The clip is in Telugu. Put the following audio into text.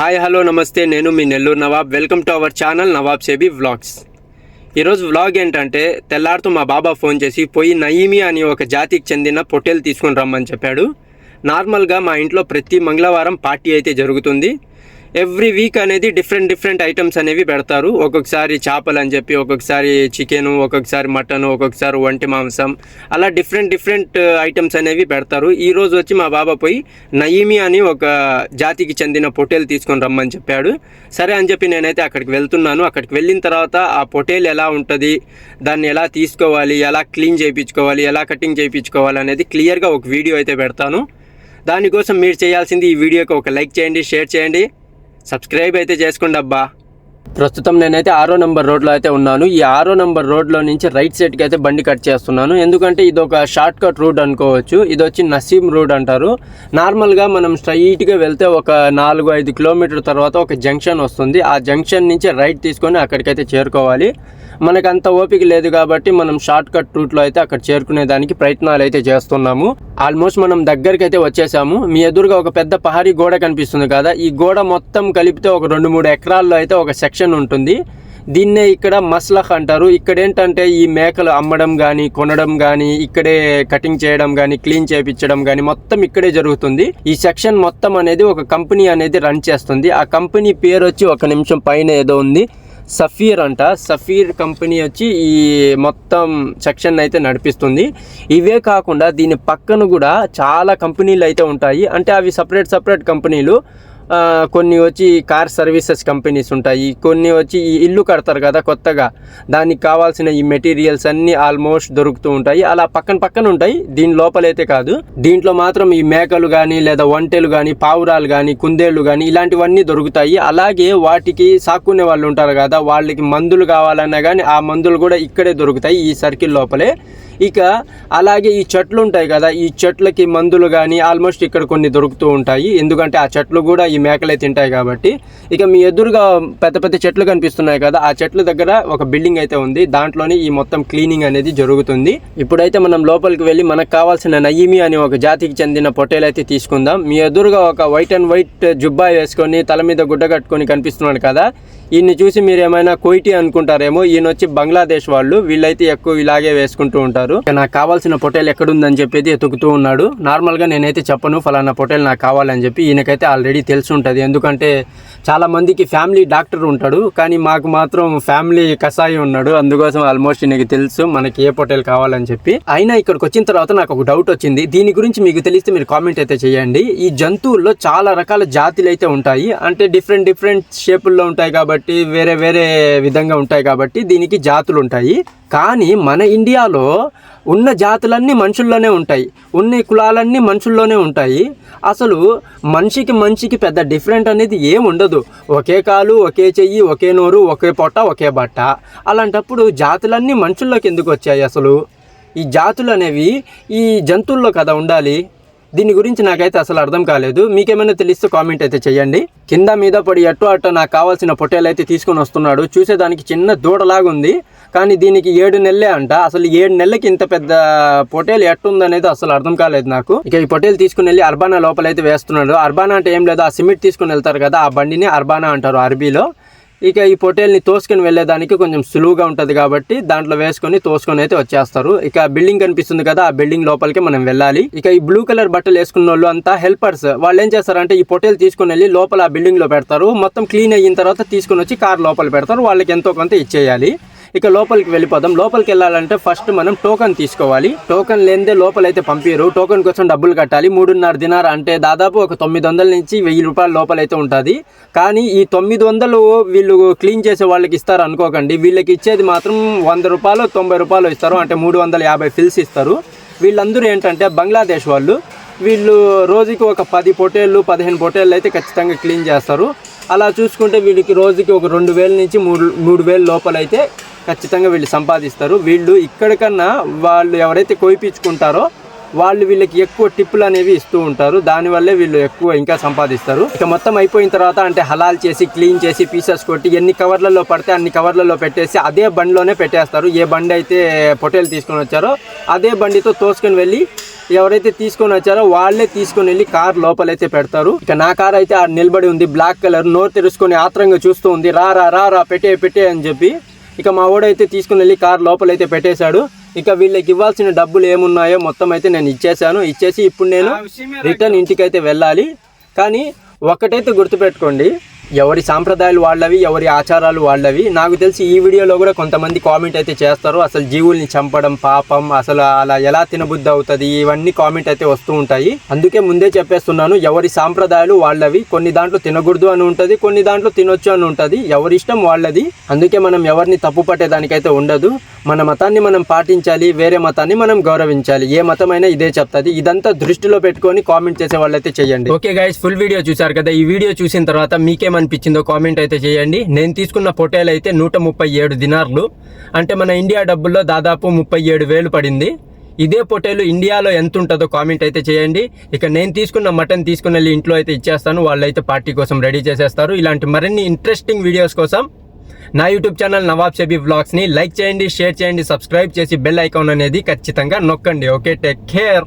హాయ్ హలో నమస్తే నేను మీ Nellore Nawab. Welcome to our channel Nawab Shabi vlogs ఈరోజు వ్లాగ్ ఏంటంటే తెల్లారితో మా బాబా ఫోన్ చేసి పోయి నయీమి అని ఒక జాతికి చెందిన పొట్టేలు తీసుకొని రమ్మని చెప్పాడు. నార్మల్గా మా ఇంట్లో ప్రతి మంగళవారం పార్టీ అయితే జరుగుతుంది. ఎవ్రీ వీక్ అనేది డిఫరెంట్ డిఫరెంట్ ఐటమ్స్ అనేవి పెడతారు. ఒక్కొక్కసారి చేపలు అని చెప్పి ఒక్కొక్కసారి చికెన్ ఒక్కొక్కసారి మటన్ ఒక్కొక్కసారి వంటి మాంసం అలా డిఫరెంట్ డిఫరెంట్ ఐటమ్స్ అనేవి పెడతారు. ఈ రోజు వచ్చి మా బాబా పోయి నయీమి అని ఒక జాతికి చెందిన పొటేలు తీసుకొని రమ్మని చెప్పాడు. సరే అని చెప్పి నేనైతే అక్కడికి వెళ్తున్నాను. అక్కడికి వెళ్ళిన తర్వాత ఆ పొటేలు ఎలా ఉంటుంది దాన్ని ఎలా తీసుకోవాలి ఎలా క్లీన్ చేయించుకోవాలి ఎలా కటింగ్ చేయించుకోవాలి అనేది క్లియర్గా ఒక వీడియో అయితే పెడతాను. దానికోసం మీరు చేయాల్సింది ఈ వీడియోకి ఒక లైక్ చేయండి షేర్ చేయండి. సబ్స్క్రైబ్ అయితే చేసుకోండి అబ్బా. ప్రస్తుతం నేనైతే ఆరో నంబర్ రోడ్లో అయితే ఉన్నాను. ఈ ఆరో నంబర్ రోడ్లో నుంచి రైట్ సైడ్కి అయితే బండి కట్ చేస్తున్నాను. ఎందుకంటే ఇది ఒక షార్ట్ కట్ రూట్ అనుకోవచ్చు. ఇది వచ్చి నసీం రోడ్ అంటారు. నార్మల్గా మనం స్ట్రైట్గా వెళ్తే ఒక నాలుగు ఐదు కిలోమీటర్ తర్వాత ఒక జంక్షన్ వస్తుంది. ఆ జంక్షన్ నుంచి రైట్ తీసుకొని అక్కడికైతే చేరుకోవాలి. మనకు అంత ఓపిక లేదు కాబట్టి మనం షార్ట్ కట్ రూట్లో అయితే అక్కడ చేరుకునే దానికి ప్రయత్నాలు అయితే చేస్తున్నాము. ఆల్మోస్ట్ మనం దగ్గరికి అయితే వచ్చేసాము. మీ ఎదురుగా ఒక పెద్ద పహారీ గోడ కనిపిస్తుంది కదా ఈ గోడ మొత్తం కలిపితే ఒక రెండు మూడు ఎకరాల్లో అయితే ఒక సెక్షన్ ఉంటుంది. దీన్నే ఇక్కడ మస్లహ్ అంటారు. ఇక్కడ ఏంటంటే ఈ మేకలు అమ్మడం కానీ కొనడం కానీ ఇక్కడే కటింగ్ చేయడం కానీ క్లీన్ చేయించడం కానీ మొత్తం ఇక్కడే జరుగుతుంది. ఈ సెక్షన్ మొత్తం అనేది ఒక కంపెనీ అనేది రన్ చేస్తుంది. ఆ కంపెనీ పేరు వచ్చి ఒక నిమిషం పైన ఏదో ఉంది. సఫీర్ అంట. సఫీర్ కంపెనీ వచ్చి ఈ మొత్తం సెక్షన్ అయితే నడిపిస్తుంది. ఇవే కాకుండా దీని పక్కన కూడా చాలా కంపెనీలు అయితే ఉంటాయి. అంటే అవి సపరేట్ సపరేట్ కంపెనీలు. కొన్ని వచ్చి కార్ సర్వీసెస్ కంపెనీస్ ఉంటాయి. కొన్ని వచ్చి ఈ ఇల్లు కడతారు కదా కొత్తగా. దానికి కావాల్సిన ఈ మెటీరియల్స్ అన్నీ ఆల్మోస్ట్ దొరుకుతూ ఉంటాయి. అలా పక్కన పక్కన ఉంటాయి. దీని లోపలైతే కాదు. దీంట్లో మాత్రం ఈ మేకలు కానీ లేదా ఒంటెలు కానీ పావురాలు కానీ కుందేళ్ళు కానీ ఇలాంటివన్నీ దొరుకుతాయి. అలాగే వాటికి సాక్కునే వాళ్ళు ఉంటారు కదా వాళ్ళకి మందులు కావాలన్నా కానీ ఆ మందులు కూడా ఇక్కడే దొరుకుతాయి ఈ సర్కిల్ లోపలే. ఇక అలాగే ఈ చెట్లు ఉంటాయి కదా ఈ చెట్లకి మందులు కానీ ఆల్మోస్ట్ ఇక్కడ కొన్ని దొరుకుతూ ఉంటాయి. ఎందుకంటే ఆ చెట్లు కూడా ఈ మేకలే తింటాయి కాబట్టి. ఇక మీ ఎదురుగా పెద్ద పెద్ద చెట్లు కనిపిస్తున్నాయి కదా ఆ చెట్ల దగ్గర ఒక బిల్డింగ్ అయితే ఉంది. దాంట్లోనే ఈ మొత్తం క్లీనింగ్ అనేది జరుగుతుంది. ఇప్పుడైతే మనం లోపలికి వెళ్ళి మనకు కావాల్సిన నయీమి అనే ఒక జాతికి చెందిన పొట్టేలు అయితే తీసుకుందాం. మీ ఎదురుగా ఒక వైట్ అండ్ వైట్ జుబ్బా వేసుకొని తల మీద గుడ్డ కట్టుకొని కనిపిస్తున్నాడు కదా. ఈయన్ని చూసి మీరు ఏమైనా కోయిటి అనుకుంటారేమో ఈయన వచ్చి బంగ్లాదేశ్ వాళ్ళు. వీళ్ళైతే ఎక్కువ ఇలాగే వేసుకుంటూ ఉంటారు. ఉన్నారు నాకు కావాల్సిన పొటైల్ ఎక్కడుందని చెప్పేది ఎతుకుతూ ఉన్నాడు. నార్మల్గా నేనైతే చెప్పను ఫలానా పొటైల్ నాకు కావాలని చెప్పి ఈయనకైతే ఆల్రెడీ తెలిసి ఉంటుంది ఎందుకంటే చాలా మందికి ఫ్యామిలీ డాక్టర్ ఉంటాడు కానీ మాకు మాత్రం ఫ్యామిలీ కషాయి ఉన్నాడు. అందుకోసం ఆల్మోస్ట్ నీకు తెలుసు మనకి ఏ పొటైల్ కావాలని చెప్పి. అయినా ఇక్కడికి వచ్చిన తర్వాత నాకు ఒక డౌట్ వచ్చింది. దీని గురించి మీకు తెలిస్తే మీరు కామెంట్ అయితే చేయండి. ఈ జంతువుల్లో చాలా రకాల జాతులు అయితే ఉంటాయి. అంటే డిఫరెంట్ డిఫరెంట్ షేపుల్లో ఉంటాయి కాబట్టి వేరే వేరే విధంగా ఉంటాయి కాబట్టి దీనికి జాతులు ఉంటాయి. కానీ మన ఇండియాలో ఉన్న జాతులన్నీ మనుషుల్లోనే ఉంటాయి. ఉన్న కులాలన్నీ మనుషుల్లోనే ఉంటాయి. అసలు మనిషికి మనిషికి పెద్ద డిఫరెంట్ అనేది ఏం ఉండదు. ఒకే కాలు ఒకే చెయ్యి ఒకే నోరు ఒకే పొట్ట ఒకే బట్ట. అలాంటప్పుడు జాతులన్నీ మనుషుల్లోకి ఎందుకు వచ్చాయి అసలు? ఈ జాతులు అనేవి ఈ జంతువుల్లో కదా ఉండాలి. దీని గురించి నాకైతే అసలు అర్థం కాలేదు. మీకేమైనా తెలిస్తే కామెంట్ అయితే చేయండి. కింద మీద పడి ఎట్టు అట్ట నాకు కావాల్సిన పొట్టేలు అయితే తీసుకొని వస్తున్నాడు. చూసేదానికి చిన్న దూడలాగా ఉంది కానీ దీనికి ఏడు నెలలే అంట. అసలు ఏడు నెలలకి ఇంత పెద్ద పొటేలు ఎట్టుందనేది అసలు అర్థం కాలేదు నాకు. ఇక ఈ పొటేలు తీసుకుని వెళ్ళి అర్బానా లోపలైతే వేస్తున్నాడు. అర్బానా అంటే ఏం లేదు ఆ సిమెంట్ తీసుకుని వెళ్తారు కదా ఆ బండిని అర్బానా అంటారు అరబీలో. ఇక ఈ పొటేల్ని తోసుకొని వెళ్ళేదానికి కొంచెం సులువుగా ఉంటుంది కాబట్టి దాంట్లో వేసుకొని తోసుకొని అయితే వచ్చేస్తారు. ఇక బిల్డింగ్ కనిపిస్తుంది కదా ఆ బిల్డింగ్ లోపలికి మనం వెళ్ళాలి. ఇక ఈ బ్లూ కలర్ బట్టలు వేసుకున్న వాళ్ళు అంతా హెల్పర్స్. వాళ్ళు ఏం చేస్తారంటే ఈ పొటేల్ తీసుకొని వెళ్ళి లోపల ఆ బిల్డింగ్లో పెడతారు. మొత్తం క్లీన్ అయిన తర్వాత తీసుకొని వచ్చి కార్ లోపల పెడతారు. వాళ్ళకి ఎంతో కొంత ఇచ్చేయాలి. ఇక లోపలికి వెళ్ళిపోదాం. లోపలికి వెళ్ళాలంటే ఫస్ట్ మనం టోకన్ తీసుకోవాలి. టోకన్ లేనిదే లోపలైతే పంపించరు టోకన్ కోసం డబ్బులు కట్టాలి. మూడున్నర దినార అంటే దాదాపు ఒక తొమ్మిది వందల నుంచి వెయ్యి రూపాయల లోపలైతే ఉంటుంది. కానీ ఈ తొమ్మిది వందలు వీళ్ళు క్లీన్ చేసే వాళ్ళకి ఇస్తారు అనుకోకండి. వీళ్ళకి ఇచ్చేది మాత్రం వంద రూపాయలు తొంభై రూపాయలు ఇస్తారు. అంటే మూడు వందల యాభై ఫిల్స్ ఇస్తారు. వీళ్ళందరూ ఏంటంటే బంగ్లాదేశ్ వాళ్ళు. వీళ్ళు రోజుకి ఒక పది పొటేళ్ళు పదిహేను పొటేళ్ళు అయితే ఖచ్చితంగా క్లీన్ చేస్తారు. అలా చూసుకుంటే వీళ్ళకి రోజుకి ఒక రెండు వేల నుంచి మూడు మూడు వేల లోపలైతే ఖచ్చితంగా వీళ్ళు సంపాదిస్తారు. వీళ్ళు ఇక్కడికన్నా వాళ్ళు ఎవరైతే కోయిపించుకుంటారో వాళ్ళు వీళ్ళకి ఎక్కువ టిప్పులు అనేవి ఇస్తూ ఉంటారు. దానివల్లే వీళ్ళు ఎక్కువ ఇంకా సంపాదిస్తారు. ఇక మొత్తం అయిపోయిన తర్వాత అంటే హలాల్ చేసి క్లీన్ చేసి పీసెస్ కొట్టి ఎన్ని కవర్లలో పడితే అన్ని కవర్లలో పెట్టేసి అదే బండిలోనే పెట్టేస్తారు. ఏ బండి అయితే పొటేలు తీసుకొని వచ్చారో అదే బండితో తోసుకొని వెళ్ళి ఎవరైతే తీసుకొని వచ్చారో వాళ్ళే తీసుకొని వెళ్ళి కార్ లోపలైతే పెడతారు. ఇక నా కార్ అయితే నిలబడి ఉంది. బ్లాక్ కలర్ నోరు తెరుచుకొని ఆత్రంగా చూస్తూ ఉంది. రా రా రా పెట్టే పెట్టే అని చెప్పి ఇక మా వాడైతే తీసుకుని వెళ్ళి కార్ లోపలైతే పెట్టేశాడు. ఇక వీళ్ళకి ఇవ్వాల్సిన డబ్బులు ఏమున్నాయో మొత్తం అయితే నేను ఇచ్చేసాను ఇచ్చేసి ఇప్పుడు నేను రిటర్న్ ఇంటికి అయితే వెళ్ళాలి. కానీ ఒక్కటైతే గుర్తుపెట్టుకోండి. ఎవరి సాంప్రదాయాలు వాళ్ళవి ఎవరి ఆచారాలు వాళ్ళవి. నాకు తెలిసి ఈ వీడియోలో కూడా కొంతమంది కామెంట్ అయితే చేస్తారు. అసలు జీవుల్ని చంపడం పాపం అసలు అలా ఎలా తినబుద్ధి అవుతుంది? ఇవన్నీ కామెంట్ అయితే వస్తూ ఉంటాయి. అందుకే ముందే చెప్పేస్తున్నాను ఎవరి సాంప్రదాయాలు వాళ్ళవి కొన్ని దాంట్లో తినకూడదు అని ఉంటుంది కొన్ని దాంట్లో తినొచ్చు అని ఉంటుంది. ఎవరి ఇష్టం వాళ్ళది. అందుకే మనం ఎవరిని తప్పు పట్టేదానికైతే ఉండదు. మన మతాన్ని మనం పాటించాలి వేరే మతాన్ని మనం గౌరవించాలి. ఏ మతమైనా ఇదే చెప్తుంది. ఇదంతా దృష్టిలో పెట్టుకొని కామెంట్ చేసే వాళ్ళైతే చేయండి. ఓకే గైస్ ఫుల్ వీడియో చూసారు కదా? ఈ వీడియో చూసిన తర్వాత అనిపించిందో కామెంట్ అయితే చేయండి. నేను తీసుకున్న పొటేల్ అయితే నూట ముప్పై ఏడు దినార్లు. అంటే మన ఇండియా డబ్బుల్లో దాదాపు ముప్పై ఏడు వేలు పడింది. ఇదే పొటేలు ఇండియాలో ఎంత ఉంటుందో కామెంట్ అయితే చేయండి. ఇక నేను తీసుకున్న మటన్ తీసుకుని వెళ్ళి ఇంట్లో అయితే ఇచ్చేస్తాను. వాళ్ళైతే పార్టీ కోసం రెడీ చేసేస్తారు. ఇలాంటి మరిన్ని ఇంట్రెస్టింగ్ వీడియోస్ కోసం నా యూట్యూబ్ ఛానల్ నవాబ్ షబీ వ్లాగ్స్ని లైక్ చేయండి షేర్ చేయండి సబ్స్క్రైబ్ చేసి బెల్ ఐకాన్ అనేది ఖచ్చితంగా నొక్కండి. Okay take care